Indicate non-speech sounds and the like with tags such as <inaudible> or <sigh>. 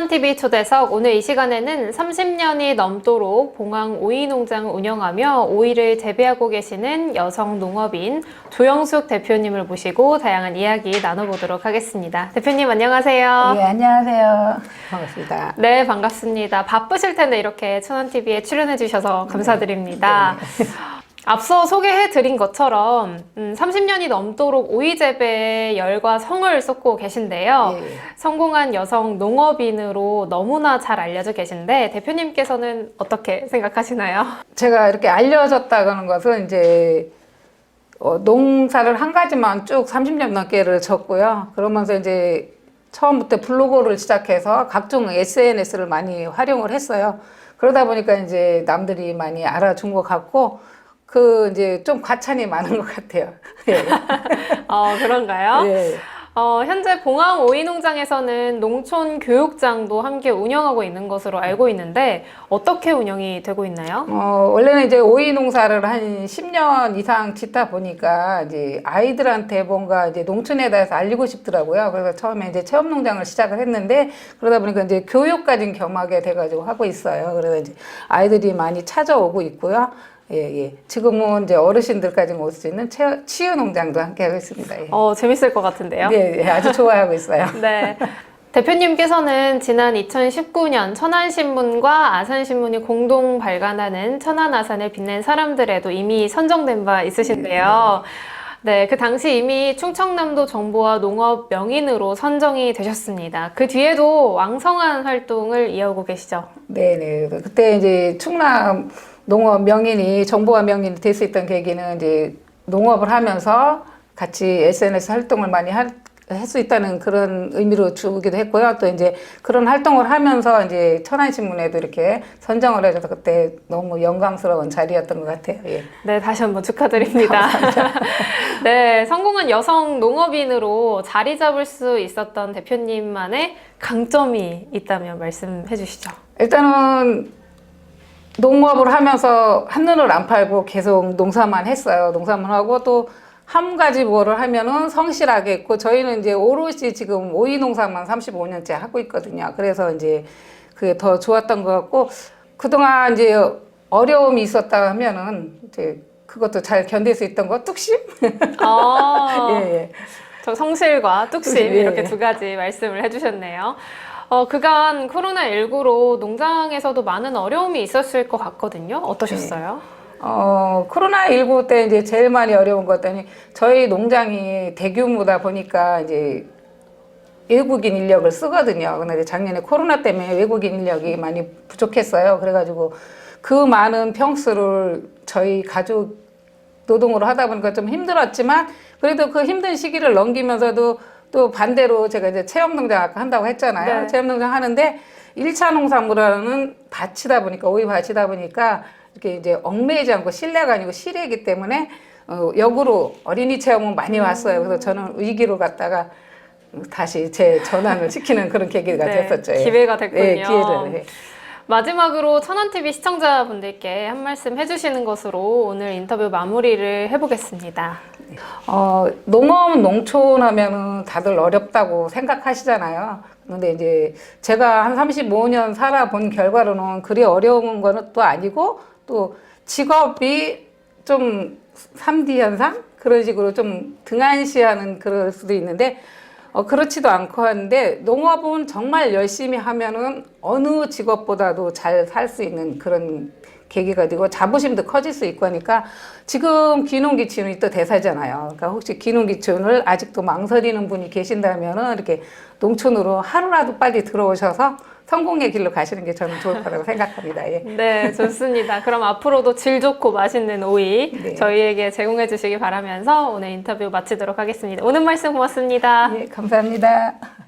천안TV 초대석 오늘 이 시간에는 30년이 넘도록 봉황 오이 농장을 운영하며 오이를 재배하고 계시는 여성 농업인 조영숙 대표님을 모시고 다양한 이야기 나눠보도록 하겠습니다. 대표님 안녕하세요. 예, 안녕하세요. 반갑습니다. 네, 반갑습니다. 바쁘실 텐데 이렇게 천안TV에 출연해 주셔서 감사드립니다. 앞서 소개해 드린 것처럼 음, 30년이 넘도록 오이 재배에 열과 성을 쏟고 계신데요. 예. 성공한 여성 농업인으로 너무나 잘 알려져 계신데 대표님께서는 어떻게 생각하시나요? 제가 이렇게 알려졌다는 것은 이제 어, 농사를 한 가지만 쭉 30년 넘게를 졌고요. 그러면서 이제 처음부터 블로그를 시작해서 각종 SNS를 많이 활용을 했어요. 그러다 보니까 이제 남들이 많이 알아준 것 같고 그 이제 좀 과찬이 많은 것 같아요. <laughs> 예. 어, 그런가요? 예. 어, 현재 봉황 오이 농장에서는 농촌 교육장도 함께 운영하고 있는 것으로 알고 있는데 어떻게 운영이 되고 있나요? 어, 원래는 이제 오이 농사를 한 10년 이상 짓다 보니까 이제 아이들한테 뭔가 이제 농촌에 대해서 알리고 싶더라고요. 그래서 처음에 이제 체험 농장을 시작을 했는데 그러다 보니까 이제 교육까지 겸하게 돼가지고 하고 있어요. 그래서 이제 아이들이 많이 찾아오고 있고요. 예, 예. 지금은 이제 어르신들까지 올 수 있는 체- 치유 농장도 함께 하고 있습니다. 예. 어, 재밌을 것 같은데요? 네, 예, 아주 <laughs> 좋아하고 있어요. 네. 대표님께서는 지난 2019년 천안신문과 아산신문이 공동 발간하는 천안아산을 빛낸 사람들에도 이미 선정된 바 있으신데요. 네, 그 당시 이미 충청남도 정보와 농업 명인으로 선정이 되셨습니다. 그 뒤에도 왕성한 활동을 이어오고 계시죠. 네네. 그때 이제 충남 농업 명인이 정보화 명인이 될 수 있던 계기는 이제 농업을 하면서 같이 SNS 활동을 많이 할수 있다는 그런 의미로 주기도 했고요. 또 이제 그런 활동을 하면서 이제 천안신문에도 이렇게 선정을 해줘서 그때 너무 영광스러운 자리였던 것 같아요. 예. 네, 다시 한번 축하드립니다. <laughs> 네, 성공한 여성 농업인으로 자리 잡을 수 있었던 대표님만의 강점이 있다면 말씀해 주시죠. 일단은 농업을 하면서 한눈을 안 팔고 계속 농사만 했어요. 농사만 하고 또 한 가지 뭐를 하면은 성실하게 했고 저희는 이제 오롯이 지금 오이 농사만 35년째 하고 있거든요. 그래서 이제 그게 더 좋았던 것 같고 그동안 이제 어려움이 있었다 하면은 이제 그것도 잘 견딜 수 있던 거 뚝심? 아, <laughs> 예, 예. 저 성실과 뚝심 예, 이렇게 예. 두 가지 말씀을 해주셨네요. 어, 그간 코로나19로 농장에서도 많은 어려움이 있었을 것 같거든요. 어떠셨어요? 어, 코로나19 때 이제 제일 많이 어려운 것들이 저희 농장이 대규모다 보니까 이제 외국인 인력을 쓰거든요. 근데 작년에 코로나 때문에 외국인 인력이 많이 부족했어요. 그래가지고 그 많은 평수를 저희 가족 노동으로 하다 보니까 좀 힘들었지만 그래도 그 힘든 시기를 넘기면서도 또 반대로 제가 이제 체험 농장 아까 한다고 했잖아요. 네. 체험 농장 하는데 일차 농산물은 밭이다 보니까 오이 밭이다 보니까 이렇게 이제 얽매이지 않고 실내가 아니고 실외이기 때문에 어, 역으로 어린이 체험은 많이 왔어요. 그래서 저는 위기로 갔다가 다시 제 전환을 시키는 그런 계기가 네, 됐었죠. 예. 기회가 됐군요. 예, 기회를. 예. 마지막으로 천안TV 시청자분들께 한 말씀 해주시는 것으로 오늘 인터뷰 마무리를 해보겠습니다. 어, 농업, 농촌 하면은 다들 어렵다고 생각하시잖아요. 근데 이제 제가 한 35년 살아본 결과로는 그리 어려운 거는 또 아니고 또 직업이 좀 3D 현상? 그런 식으로 좀 등한시하는 그럴 수도 있는데 어, 그렇지도 않고 하는데 농업은 정말 열심히 하면은 어느 직업보다도 잘 살 수 있는 그런 계기가 되고 자부심도 커질 수 있고 하니까 지금 기농기촌이 또 대사잖아요. 그러니까 혹시 기농기촌을 아직도 망설이는 분이 계신다면은 이렇게 농촌으로 하루라도 빨리 들어오셔서 성공의 길로 가시는 게 저는 좋을 거라고 생각합니다. 예. 네, 좋습니다. 그럼 앞으로도 질 좋고 맛있는 오이 네. 저희에게 제공해 주시기 바라면서 오늘 인터뷰 마치도록 하겠습니다. 오늘 말씀 고맙습니다. 예, 감사합니다.